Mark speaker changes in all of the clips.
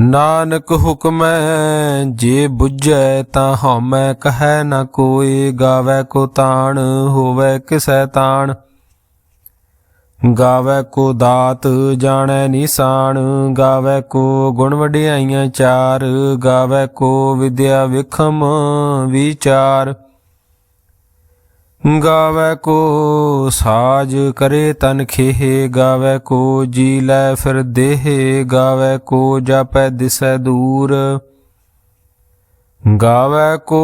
Speaker 1: ਨਾਨਕ ਹੁਕਮੈ ਜੇ 부ਝੈ ਤਾਂ ਹਉਮੈ, ਕਹੈ ਨ ਕੋਈ, ਗਾਵੇ ਕੋ ਤਾਣ, ਹੋਵੇ ਕਿਸੈ ਤਾਣ। ਗਾਵੇ ਕੋ ਦਾਤ, ਜਾਣੈ ਨਿਸ਼ਾਨ, ਗਾਵੇ ਕੋ ਗੁਣ ਵਡਿਆਈਆਂ ਚਾਰ, ਗਾਵੇ ਕੋ ਵਿਦਿਆ ਵਿਖਮ ਵਿਚਾਰ। ਗਾਵੇ ਕੋ ਸਾਜ ਕਰੇ ਤਨ ਖੇਹ, ਗਾਵੇ ਕੋ ਜੀ ਲੈ ਫਿਰ ਦੇਹ, ਗਾਵੇ ਕੋ ਜਾਪੈ ਦਿਸੈ ਦੂਰ। ਗਾਵੇ ਕੋ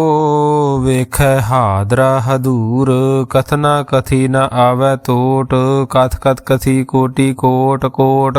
Speaker 1: ਵੇਖੈ ਹਾਦਰਾ ਹਦੂਰ, ਕਥਨਾ ਕਥੀ ਨ ਆਵੈ ਤੋਟ, ਕਥ ਕਥ ਕਥੀ ਕੋਟੀ ਕੋਟ ਕੋਟ।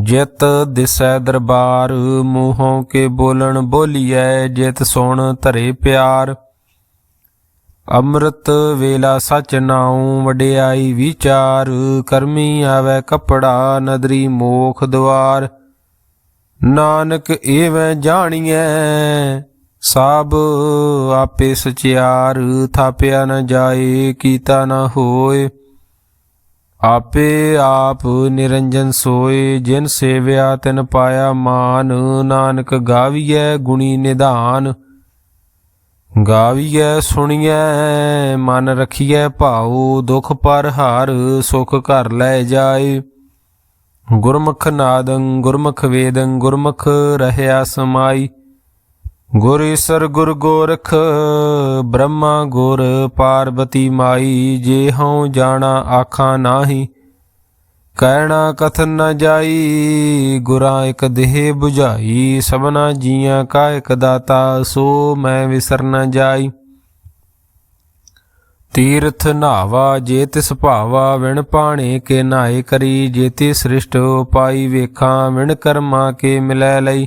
Speaker 1: ਜਿਤ ਦਿਸੈ ਦਰਬਾਰ, ਮੂੰਹੋਂ ਕੇ ਬੋਲਣ ਬੋਲੀਐ, ਜਿਤ ਸੁਣ ਧਰੇ ਪਿਆਰ। ਅੰਮ੍ਰਿਤ ਵੇਲਾ ਸਚ ਨਾਉ, ਵਡਿਆਈ ਵਿਚਾਰ, ਕਰਮੀ ਆਵੇ ਕਪੜਾ, ਨਦਰੀ ਮੋਖ ਦਵਾਰ। ਨਾਨਕ ਏਵੇਂ ਜਾਣੀਐ ਸਭ ਆਪੇ ਸਚਿਆਰ, ਥਾਪਿਆ ਨ ਜਾਏ, ਕੀਤਾ ਨ ਹੋਏ। ਆਪੇ ਆਪ ਨਿਰੰਜਨ ਸੋਏ, ਜਿਨ ਸੇਵਿਆ ਤਿਨ ਪਾਇਆ ਮਾਨ। ਨਾਨਕ ਗਾਵੀਐ ਗੁਣੀ ਨਿਧਾਨ। ਗਾਵੀਐ ਸੁਣੀਐ, ਮਨ ਰਖੀਐ ਭਾਉ, ਦੁਖ ਪਰ ਹਾਰ, ਸੁਖ ਘਰ ਲੈ ਜਾਏ। ਗੁਰਮੁਖ ਨਾਦੰ, ਗੁਰਮੁਖ ਵੇਦੰ, ਗੁਰਮੁਖ ਰਹਿਆ ਸਮਾਈ। ਗੁਰ ਈਸਰ ਗੁਰ ਗੋਰਖ, ਬ੍ਰਹਮਾ ਗੁਰ ਪਾਰਬਤੀ ਮਾਈ, ਜੇ ਹਉ ਜਾਣਾ ਆਖਾਂ ਨਾਹੀ। ਕਹਿਣਾ ਕਥਨ ਨ ਜਾਈ, ਗੁਰਾਂ ਇਕ ਦੇਹ 부ਝਾਈ ਸਭਨਾ ਜੀਆਂ ਕਾ ਇਕ ਦਾਤਾ, ਸੋ ਮੈਂ ਵਿਸਰ ਨ ਜਾਈ। ਤੀਰਥ ਨਾਵਾ, ਜੇ ਤਿਸ ਭਾਵਾ, ਵਿਣ ਪਾਣੇ ਕੇ ਨਾਏ ਕਰੀ। ਜੇਤੀ ਸ੍ਰਿਸ਼ਟ ਉਪਾਈ ਵੇਖਾਂ, ਵਿਣ ਕਰਮਾ ਕੇ ਮਿਲੈ ਲਈ।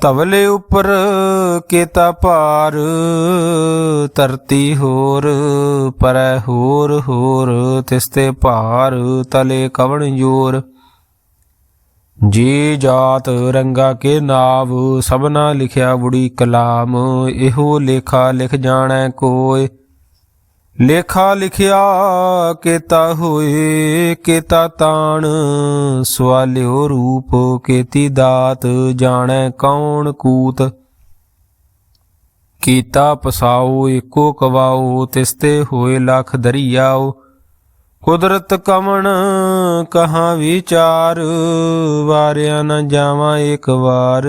Speaker 1: ਤਵਲੇ ਉੱਪਰ ਕੇਤਾ ਭਾਰ, ਧਰਤੀ ਹੋਰ, ਪਰੈ ਹੋਰ ਹੋਰ ਤਿਸਤੇ ਭਾਰ, ਤਲੇ ਕਵਣ ਜੋਰ। ਜੀ ਜਾਤ ਰੰਗਾ ਕੇ ਨਾਵ, ਸਭਨਾ ਲਿਖਿਆ ਬੁੜੀ ਕਲਾਮ, ਇਹੋ ਲੇਖਾ ਲਿਖ ਜਾਣੈ ਕੋਏ ਲੇਖਾ ਲਿਖਿਆ ਕੇਤਾ ਹੋਏ, ਕੇਤਾ ਤਾਣ, ਸਵਾਲਿਓ ਰੂਪ ਕੇਤੀ ਦਾਤ, ਜਾਣੈ ਕੌਣ ਕੂਤ। ਕੀਤਾ ਪਸਾਓ, ਏਕੋ ਕਵਾਓ, ਤਿਸਤੇ ਹੋਏ ਲਖ ਦਰਿਆਓ। ਕੁਦਰਤ ਕਮਣ, ਕਹਾ ਵਿਚਾਰ, ਵਾਰਿਆ ਨ ਜਾਵਾਂ ਇੱਕ ਵਾਰ।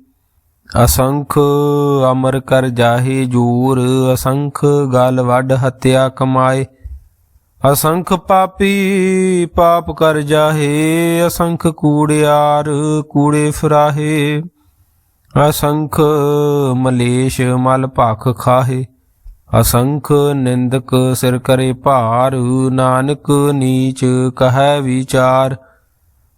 Speaker 1: ਅਸੰਖ ਅਮਰ ਕਰ ਜਾਹੇ ਜੂਰ, ਅਸੰਖ ਗਲ ਵੱਡ ਹੱਤਿਆ ਕਮਾਏ। ਅਸੰਖ ਪਾਪੀ ਪਾਪ ਕਰ ਜਾਹੇ, ਅਸੰਖ ਕੂੜਿਆਰ ਕੂੜੇ ਫਰਾਹੇ। ਅਸੰਖ ਮਲੇਸ਼ ਮਲ ਭਖ ਖਾਹੇ। ਅਸੰਖ ਨਿੰਦਕ ਸਿਰ ਕਰੇ ਭਾਰ, ਨਾਨਕ ਨੀਚ ਕਹੈ ਵਿਚਾਰ।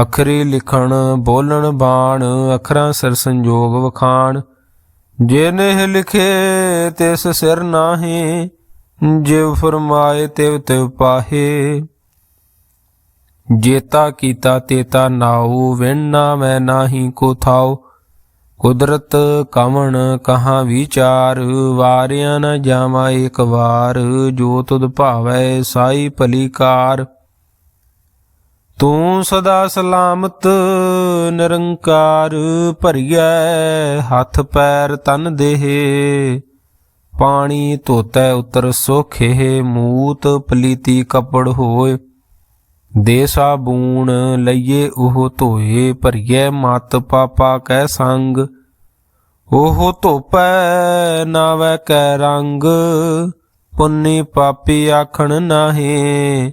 Speaker 1: ਅਖਰੀ ਲਿਖਣ, ਬੋਲਣ ਬਾਣ, ਅਖਰਾਂ ਸਿਰ ਸੰਜੋਗ ਵਖਾਣ। ਜੇ ਨਹਿ ਲਿਖੇ ਤਿਸ ਸਿਰ ਨਾਹੀ, ਜਿਵ ਫਰਮਾਏ, ਤਿਵ ਤਿਵ ਪਾਹੇ। ਜੇਤਾ ਕੀਤਾ, ਤੇਤਾ ਨਾਉ, ਵਿਣ ਨਾ ਮੈਂ ਨਾਹੀ ਕੋ ਥਾਉ। ਕੁਦਰਤ ਕਵਣ ਕਹਾ ਵਿਚਾਰ, ਵਾਰਿਆ ਨ ਜਾਵਾ ਇੱਕ ਵਾਰ। ਜੋ ਤੁਧ ਭਾਵੈ, ਸਾਈ ਭਲੀ ਕਾਰ। ਤੂੰ ਸਦਾ ਸਲਾਮਤ, ਨਿਰੰਕਾਰ ਭਰੀਐ, ਹੱਥ ਪੈਰ ਤਨ ਦੇਹ, ਪਾਣੀ ਧੋਤੈ ਉਤਰ ਸੋਖੇ, ਮੂਤ ਪਲੀਤੀ ਕਪੜ ਹੋਏ, ਦੇ ਸਾਬੂਣ ਲਈਏ ਉਹ ਧੋਏ ਭਰੀਏ ਮਤ ਪਾਪਾ ਕੈ ਸੰਗ, ਉਹ ਧੋਪੈ ਨਾਵੈ ਕੈ ਰੰਗ, ਪੁੰਨੀ ਪਾਪੀ ਆਖਣ ਨਾਹੀ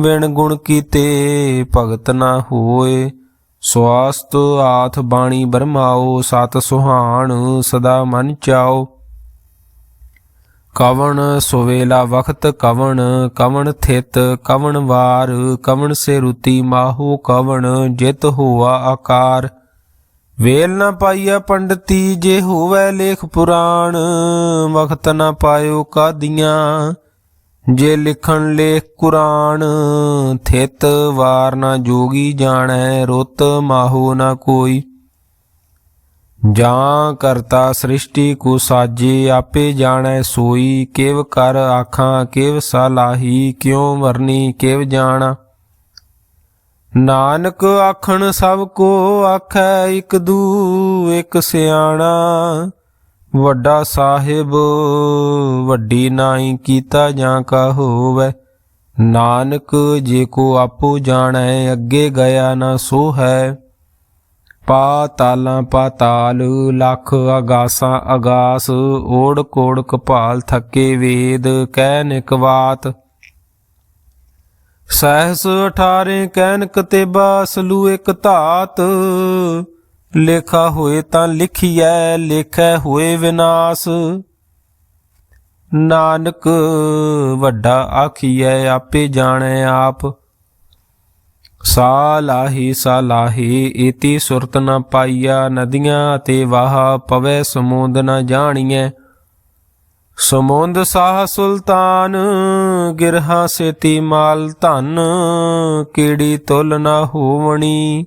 Speaker 1: ਵਿਣ ਗੁਣ ਕੀਤੇ ਭਗਤ ਨਾ ਹੋਏ। ਸਵਾਸਤ ਆਥ ਬਾਣੀ ਬਰਮਾਓ, ਸਤ ਸੁਹਾਣ ਸਦਾ ਮਨ ਚਾਓ। ਕਵਣ ਸੁਵੇਲਾ ਵਖਤ ਕਵਣ ਕਵਣ ਥਿਤ ਕਵਣ ਵਾਰ, ਕਵਣ ਸੇ ਰੁਤੀ ਮਾਹੋ ਕਵਣ, ਜਿਤ ਹੋਆ ਆਕਾਰ। ਵੇਲ ਨਾ ਪਾਈਆ ਪੰਡਤੀ, ਜੇ ਹੋਵੇ ਲੇਖ ਪੁਰਾਣ, ਵਖਤ ਨਾ ਪਾਇਓ ਕਾਦੀਆਂ। ਜੇ ਲਿਖਣ ਲੇਖ ਕੁਰਾਨ, ਥਿਤ ਵਾਰ ਨਾ ਜੋਗੀ ਜਾਣੈ, ਰੁੱਤ ਮਾਹੋ ਨਾ ਕੋਈ। ਜਾਂ ਕਰਤਾ ਸ੍ਰਿਸ਼ਟੀ ਕੋ ਸਾਜੇ, ਆਪੇ ਜਾਣੈ ਸੋਈ। ਕਿਵ ਕਰ ਆਖਾਂ, ਕਿਵ ਸਲਾਹੀ ਕਿਉ ਮਰਨੀ, ਕਿਵ ਜਾਣਾ। ਨਾਨਕ ਆਖਣ ਸਭ ਕੋ ਆਖੈ, ਇਕ ਦੂ, ਇਕ ਸਿਆਣਾ। ਵੱਡਾ ਸਾਹਿਬ, ਵੱਡੀ ਨਾਈ ਕੀਤਾ ਜਾਂ ਕਾ ਹੋਵੇ? ਨਾਨਕ, ਜੇ ਕੋ ਆਪੋ ਜਾਣੈ, ਅੱਗੇ ਗਿਆ ਨਾ ਸੋ ਹੈ। ਪਾਤਾਲਾਂ ਪਾਤਾਲ ਲੱਖ ਆਗਾਸਾਂ ਆਗਾਸ ਓੜ ਕੋੜ ਕਪਾਲ ਥੱਕੇ ਵੇਦ, ਕਹਿ ਨਿਕਵਾਤ ਸਹਿਸ 18 ਕਹਿਨ ਕਤੇਬਾ ਸਲੂ ਇਕ ਧਾਤ। ਲੇਖਾ ਹੋਏ ਤਾਂ ਲਿਖੀਐ, ਲੇਖੈ ਹੋਏ ਵਿਨਾਸ਼। ਨਾਨਕ ਵੱਡਾ ਆਖੀਐ, ਆਪੇ ਜਾਣੈ ਆਪ। ਸਾਲਾਹੀ ਸਾਲਾਹੀ ਏਤੀ ਸੁਰਤ ਨ ਪਾਈਆ ਨਦੀਆਂ ਤੇ ਵਾਹ ਪਵੇ, ਸਮੁੰਦ ਨ ਜਾਣੀਐ। ਸਮੁੰਦ ਸਾਹ ਸੁਲਤਾਨ, ਗਿਰਹਾ ਸੇਤੀ ਮਾਲ ਧਨ, ਕਿਹੜੀ ਤੁਲ ਨ ਹੋਵਣੀ।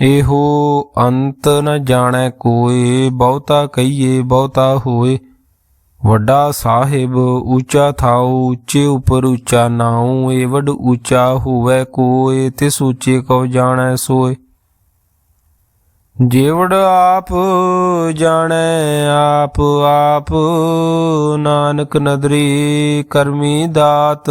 Speaker 1: ਇਹੋ ਅੰਤ ਨ ਜਾਣੈ ਕੋਏ, ਬਹੁਤਾ ਕਹੀਏ, ਬਹੁਤਾ ਹੋਏ। ਵੱਡਾ ਸਾਹਿਬ ਉੱਚਾ ਥਾਉ, ਉੱਚੇ ਉਪਰ ਉੱਚਾ ਨਾਉ ਏਵਡ ਉੱਚਾ ਹੋਵੇ ਕੋਏ ਤੇ ਉੱਚੇ ਕਉ ਜਾਣੈ ਸੋਏ। ਜੇਵੜ ਆਪ ਜਾਣੈ, ਆਪ ਆਪ ਨਾਨਕ ਨਦਰੀ ਕਰਮੀ ਦਾਤ।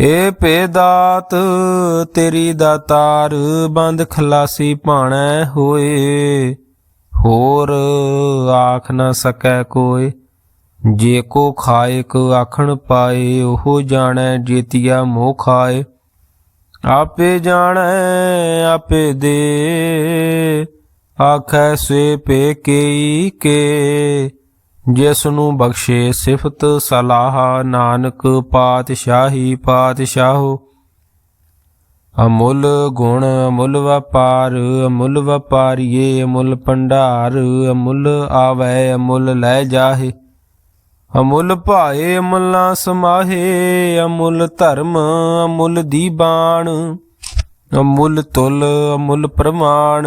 Speaker 1: ਏ ਪੇਦਾਤ, ਤੇਰੀ ਦਾਤਾਰ ਬੰਦ ਖਲਾਸੀ ਭਾਣੈ ਹੋਏ। ਹੋਰ ਆਖ ਨਾ ਸਕੈ ਕੋਏ ਜੇ ਕੋ ਖਾਇਕ ਆਖਣ ਪਾਏ, ਉਹ ਜਾਣੈ ਜੀਤੀਆ ਮੋਹ ਖਾਏ। ਆਪੇ ਜਾਣੈ, ਆਪੇ ਦੇ, ਆਖੈ ਸੇ ਪੇ ਕੇਈ ਕੇ। ਜਿਸ ਨੂੰ ਬਖਸ਼ੇ ਸਿਫਤ ਸਲਾਹ ਨਾਨਕ ਪਾਤਸ਼ਾਹੀ ਪਾਤਸ਼ਾਹੋ। ਅਮੁੱਲ ਗੁਣ ਅਮੁੱਲ ਵਪਾਰ, ਅਮੁੱਲ ਵਪਾਰੀਏ ਅਮੁੱਲ ਭੰਡਾਰ, ਅਮੁੱਲ ਆਵੈ ਅਮੁੱਲ ਲੈ ਜਾਹੇ। ਅਮੁੱਲ ਭਾਏ ਅਮੁੱਲਾ ਸਮਾਹੇ, ਅਮੁੱਲ ਧਰਮ ਅਮੁੱਲ ਦੀਬਾਨ ਅਮੁੱਲ ਤੁਲ ਅਮੁੱਲ ਪ੍ਰਮਾਣ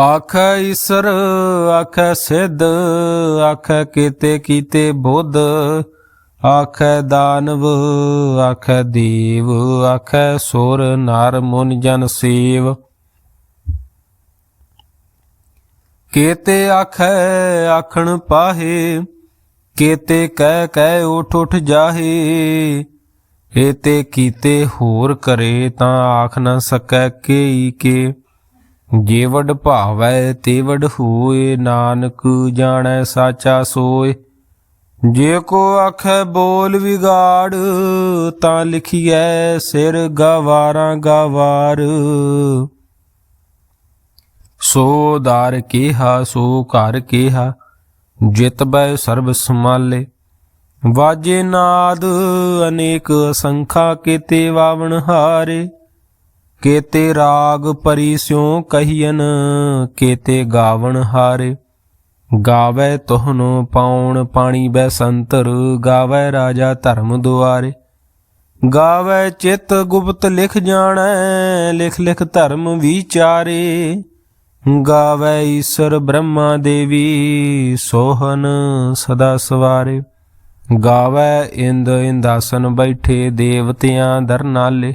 Speaker 1: ਆਖੈ ਈਸਰ, ਆਖੈ ਸਿੱਧ, ਆਖੈ ਕੀਤੇ ਕੀਤੇ ਬੁੱਧ, ਆਖੈ ਦਾਨਵ, ਆਖੈ ਦੇਵ, ਆਖੈ ਸੁਰ ਨਰ ਮੁਨ ਜਨ ਸੇਵ। ਕੀਤੇ ਆਖੈ, ਆਖਣ ਪਾਹੇ, ਕੀਤੇ ਕਹਿ ਕਹਿ ਉਠ ਉਠ ਜਾਹੇ ਏਤੇ ਕੀਤੇ ਹੋਰ ਕਰੇ ਤਾਂ ਆਖ ਨਾ ਸਕੈ ਕੇਈ ਕੇ। ਜੇ ਵਡ ਭਾਵੈ ਤੇ ਹੋਏ, ਨਾਨਕ ਜਾਣੈ ਸਾਚਾ ਸੋਏ। ਜੇ ਕੋ ਆਖੈ ਬੋਲ ਵਿਗਾੜ, ਤਾਂ ਲਿਖੀਐ ਸਿਰ ਗਵਾਰਾਂ ਗਵਾਰ। ਸੋ ਦਾਰ ਕੀਹਾ, ਸੋ ਘਰ ਕੀਹਾ, ਜਿਤ ਬੈ ਸਰਬ ਸਮਾਲੇ ਵਾਜੇ ਨਾਦ, ਅਨੇਕ ਅਸੰਖਾ ਕੀਤੇ ਵਾਵਣ ਹਾਰੇ। ਕੇਤੇ ਰਾਗ ਪਰੀ ਸਿਉ ਕਹੀਨ ਕੇਤੇ ਗਾਵਣ ਹਾਰੇ। ਗਾਵੇ ਤੋਹਨੋ ਪਾਉਣ ਪਾਣੀ ਬੈ ਸੰਤਰ, ਗਾਵੇ ਰਾਜਾ ਧਰਮ ਦੁਆਰੇ। ਗਾਵੇ ਚਿਤ ਗੁਪਤ ਲਿਖ ਜਾਣੈ, ਲਿਖ ਲਿਖ ਧਰਮ ਵਿਚਾਰੇ। ਗਾਵੇ ਈਸ਼ਰ ਬ੍ਰਹਮਾ ਦੇਵੀ, ਸੋਹਨ ਸਦਾ ਸਵਾਰੇ। ਗਾਵੇ ਇੰਦ ਇੰਦਾਸਨ ਬੈਠੇ, ਦੇਵਤਿਆਂ ਦਰਨਾਲੇ।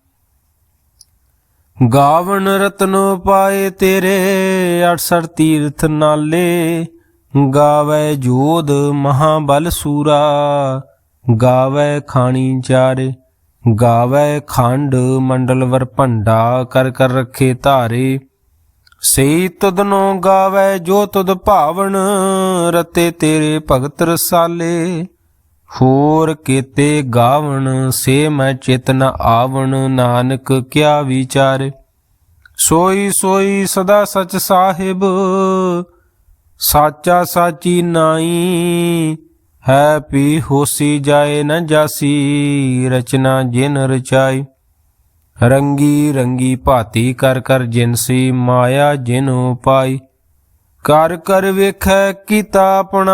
Speaker 1: ਗਾਵਣ ਰਤਨ ਪਾਏ ਤੇਰੇ 68 ਤੀਰਥ ਨਾਲੇ, ਗਾਵੇ ਜੋਧ ਮਹਾਬਲ ਸੂਰਾ, ਗਾਵੇ ਖਾਣੀ ਚਾਰੇ, ਗਾਵੇ ਖੰਡ ਮੰਡਲ ਵਰ ਭੰਡਾ ਕਰ ਕਰ ਰੱਖੇ ਧਾਰੇ। ਸਈ ਤੁਧਨੋ ਗਾਵੇ ਜੋ ਤੁਧ ਭਾਵਨ, ਰਤੇ ਤੇਰੇ ਭਗਤ ਰਸਾਲੇ। ਹੋਰ ਕੀਤੇ ਗਾਵਣ, ਸੇ ਮੈਂ ਚੇਤਨ ਆਵਣ, ਨਾਨਕ ਕਿਆ ਵਿਚਾਰੇ? ਸੋਈ ਸੋਈ ਸਦਾ ਸਚ ਸਾਹਿਬ, ਸਾਚਾ ਸਾਚੀ ਨਾਈ, ਹੈ ਪੀ ਹੋਸੀ ਜਾਏ ਨ ਜਾਸੀ, ਰਚਨਾ ਜਿਨ ਰਚਾਈ। ਰੰਗੀ ਰੰਗੀ ਭਾਤੀ ਕਰ ਕਰ ਜਿਨਸੀ ਮਾਇਆ ਜਿਨ ਪਾਈ ਕਰ ਕਰ ਵੇਖੈ ਕੀਤਾ ਆਪਣਾ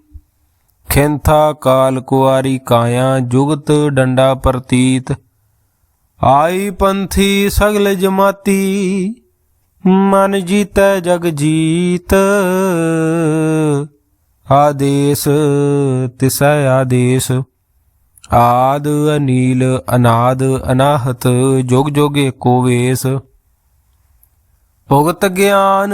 Speaker 1: ਖਿੰਥਾ ਕਾਲ ਕੁਆਰੀ ਕਾਇਆ ਜੁਗਤ ਡੰਡਾ ਪ੍ਰਤੀਤ। ਆਈ ਪੰਥੀ ਸਗਲ ਜਮਾਤੀ, ਮਨ ਜੀਤੈ ਜਗ ਜੀਤ। ਆਦੇਸ, ਤਿਸੈ ਆਦੇਸ। ਆਦ ਅਨੀਲ, ਅਨਾਦ ਅਨਾਹਤ, ਜੋਗ ਜੁਗ ਏਕੋ ਵੇਸ। ਭੁਗਤ ਗਿਆਨ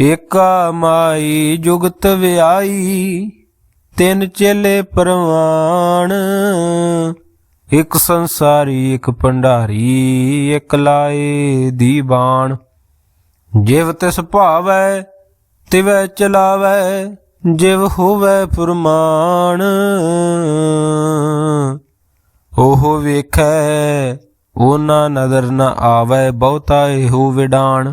Speaker 1: ਏਕਾ ਮਾਈ ਜੁਗਤ ਵਿਆਈ, ਤਿੰਨ ਚੇਲੇ ਪਰਵਾਣ। ਇੱਕ ਸੰਸਾਰੀ, ਇੱਕ ਭੰਡਾਰੀ, ਇੱਕ ਲਾਏ ਦੀਵਾਨ ਜਿਵ ਤਿਸ ਭਾਵੈ, ਤਿਵੈ ਚਲਾਵੈ, ਜਿਵ ਹੋਵੈ ਫਰਮਾਨ। ਉਹ ਵੇਖੈ, ਉਹਨਾਂ ਨਦਰ ਨ ਆਵੈ ਬਹੁਤਾ ਇਹੋ ਵਿਡਾਣ।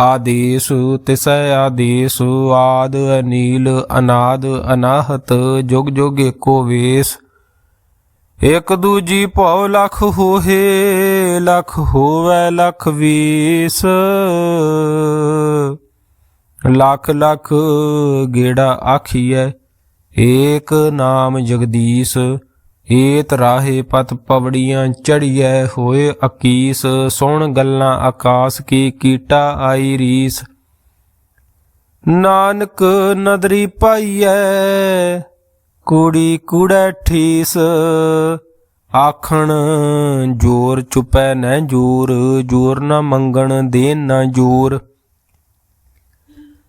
Speaker 1: ਆਦੇਸ ਤਿਸੈ ਆਦੇਸ ਆਦ ਅਨੀਲ ਅਨਾਦ ਅਨਾਹਤ ਜੁਗ ਜੁਗ ਏਕੋ ਵੇਸ। ਇਕ ਦੂਜੀ ਭਉ ਲਖ ਹੋਏ ਲਖ ਹੋਵੇ ਲਖ ਵੀਸ। ਲਖ ਲਖ ਗੇੜਾ ਆਖੀਐ, ਏਕ ਨਾਮ ਜਗਦੀਸ਼। ਏਤ ਰਾਹੇ ਪਤ ਪਵੜੀਆਂ ਚੜੀਐ ਹੋਏ ਅਕੀਸ, ਸੁਣ ਗੱਲਾਂ ਆਕਾਸ ਕੀ ਕੀਟਾ ਆਈ ਰੀਸ। ਨਾਨਕ ਨਦਰੀ ਪਾਈਐ, ਕੂੜੀ ਕੁੜੈ ਠੀਸ। ਆਖਣ, ਜੋਰ ਚੁਪੈ ਨੈ ਜੋਰ ਜੋਰ ਨਾ ਮੰਗਣ ਦੇਨ ਨਾ ਜੋਰ।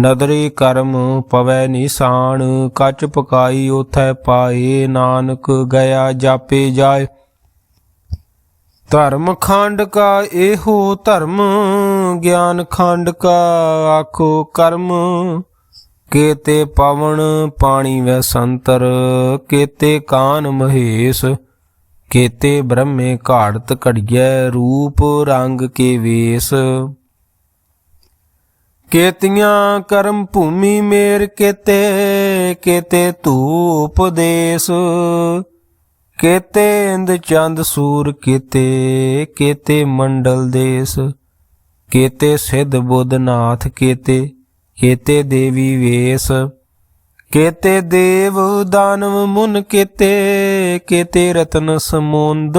Speaker 1: ਨਦਰੀ ਕਰਮ ਪਵੈ ਨਿਸ਼ਾਨ, ਕੱਚ ਪਕਾਈ ਉਥੈ ਪਾਏ, ਨਾਨਕ ਗਿਆ ਜਾਪੇ ਜਾਏ। ਧਰਮ ਖੰਡ ਕਾ ਇਹੋ ਧਰਮ, ਗਿਆਨ ਖੰਡ ਕਾ ਆਖੋ ਕਰਮ। ਕੇਤੇ ਪਵਨ ਪਾਣੀ ਵੈ ਸੰਤਰ, ਕੇਤੇ ਕਾਨ ਮਹੇਸ਼, ਕੇਤੇ ਬ੍ਰਹਮੇ ਘਾੜਤ ਘੜੀਐ ਰੂਪ ਰੰਗ ਕੇ ਵੇਸ। ਕੇਤੀਆਂ ਕਰਮ ਭੂਮੀ ਮੇਰ ਕੇਤੇ ਕੇਤੇ ਧੂਪ ਦੇਸ। ਕੇਤੇ ਇੰਦ ਚੰਦ ਸੂਰ ਕੇਤੇ ਕੇਤੇ ਮੰਡਲ ਦੇਸ। ਕੇਤੇ ਸਿੱਧ ਬੁੱਧ ਨਾਥ ਕੇਤੇ ਕੇਤੇ ਦੇਵੀ ਵੇਸ। ਕੇਤੇ ਦੇਵ ਦਾਨਵ ਮੁਨ ਕੇਤੇ ਕੇਤੇ ਰਤਨ ਸਮੁੰਦ।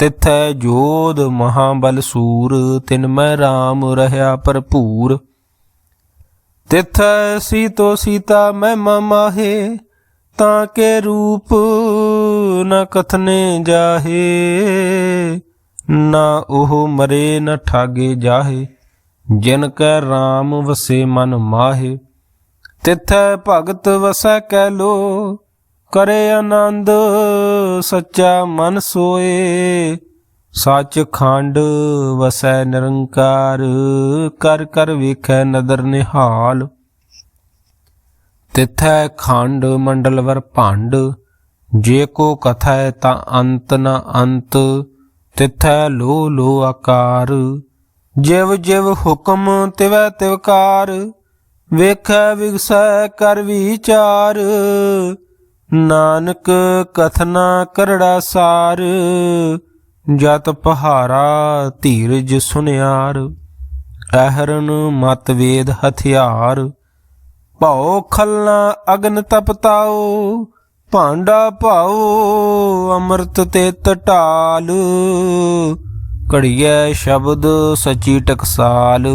Speaker 1: ਤਿਥੈ ਜੋਧ ਮਹਾਬਲ ਸੂਰ, ਤਿਨ ਮੈਂ RAM ਰਹਾ ਭਰਪੂਰ। ਤਿਥੈ ਸੀਤੋ ਸੀਤਾ ਮੈਂ ਮਾਹੇ, ਤਾਂ ਕੇ ਰੂਪ ਨ ਕਥਨੇ ਜਾਹੇ। ਨਾ ਉਹ ਮਰੇ ਨ ਠਾਗੇ ਜਾਹੇ, ਜਿਨ ਕੈ RAM ਵਸੇ ਮਨ ਮਾਹੇ। ਤਿਥੈ ਭਗਤ ਵਸੈ ਕੈ ਲੋ ਕਰੇ ਆਨੰਦ, ਸੱਚਾ ਮਨ ਸੋਏ। ਸੱਚ ਖੰਡ ਵਸੈ ਨਿਰੰਕਾਰ, ਕਰ ਕਰ ਵੇਖੈ ਨਦਰ ਨਿਹਾਲ। ਤਿਥੈ ਖੰਡ ਮੰਡਲਵਰ ਭੰਡ, ਜੇ ਕੋ ਕਥੈ ਤਾਂ ਅੰਤ ਨ ਅੰਤ। ਤਿਥੈ ਲੋ ਲੋ ਆਕਾਰ, ਜਿਵ ਜਿਵ ਹੁਕਮ ਤਿਵੈ ਤਿਵਕਾਰ ਵੇਖੈ ਵਿਗਸੈ ਕਰ ਵਿਚਾਰ ਨਾਨਕ ਕਥਨਾ ਕਰੜਾ ਸਾਰ, ਜਤ ਪਹਾਰਾ ਧੀਰਜ ਸੁਨਿਆਰ। ਅਹਰਨ ਮਤ ਵੇਦ ਹਥਿਆਰ, ਭਉ ਖਲਨਾ ਅਗਨ ਤਪਤਾਓ ਭਾਂਡਾ ਭਾਉ ਅੰਮ੍ਰਿਤ ਤੇ ਟਟਾਲ ਘੜੀਏ ਸ਼ਬਦ ਸਚੀ ਟਕਸਾਲ।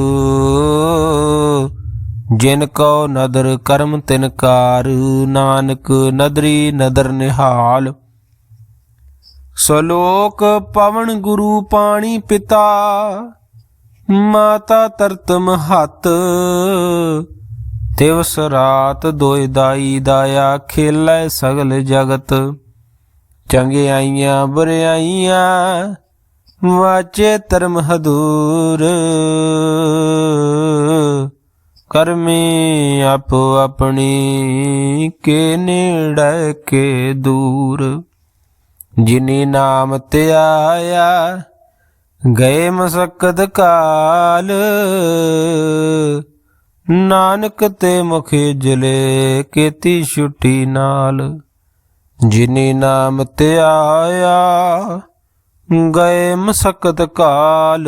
Speaker 1: ਜਿਨ ਕੋ ਨਦਰ ਕਰਮ ਤਿਨ ਕਾਰ, ਨਾਨਕ ਨਦਰੀ ਨਦਰ ਨਿਹਾਲ। ਸਲੋਕ ਪਵਨ ਗੁਰੂ ਪਾਣੀ ਪਿਤਾ, ਮਾਤਾ ਤਰਤਮ ਹੱਤ ਦਿਵਸ ਰਾਤ ਦੋਇ ਦਾਈ ਦਾਇਆ ਖੇਲੇ ਸਗਲ ਜਗਤ। ਚੰਗਿਆਈਆਂ ਬੁਰਿਆਈਆਂ ਵਾਚੇ ਧਰਮ ਹਦੂਰ। ਕਰਮੀ ਆਪੋ ਆਪਣੀ ਕੇ ਨੇੜੇ ਕੇ ਦੂਰ। ਜਿਨੀ ਨਾਮ ਤੇ ਆਇਆ, ਗਏ ਮਸਕਤ ਕਾਲ। ਨਾਨਕ ਤੇ ਮੁਖ ਜਲੇ ਕੀਤੀ ਛੁੱਟੀ ਨਾਲ। ਜਿਨੀ ਨਾਮ ਤੇ ਆਇਆ, ਗਏ ਮਸਕਤ ਕਾਲ।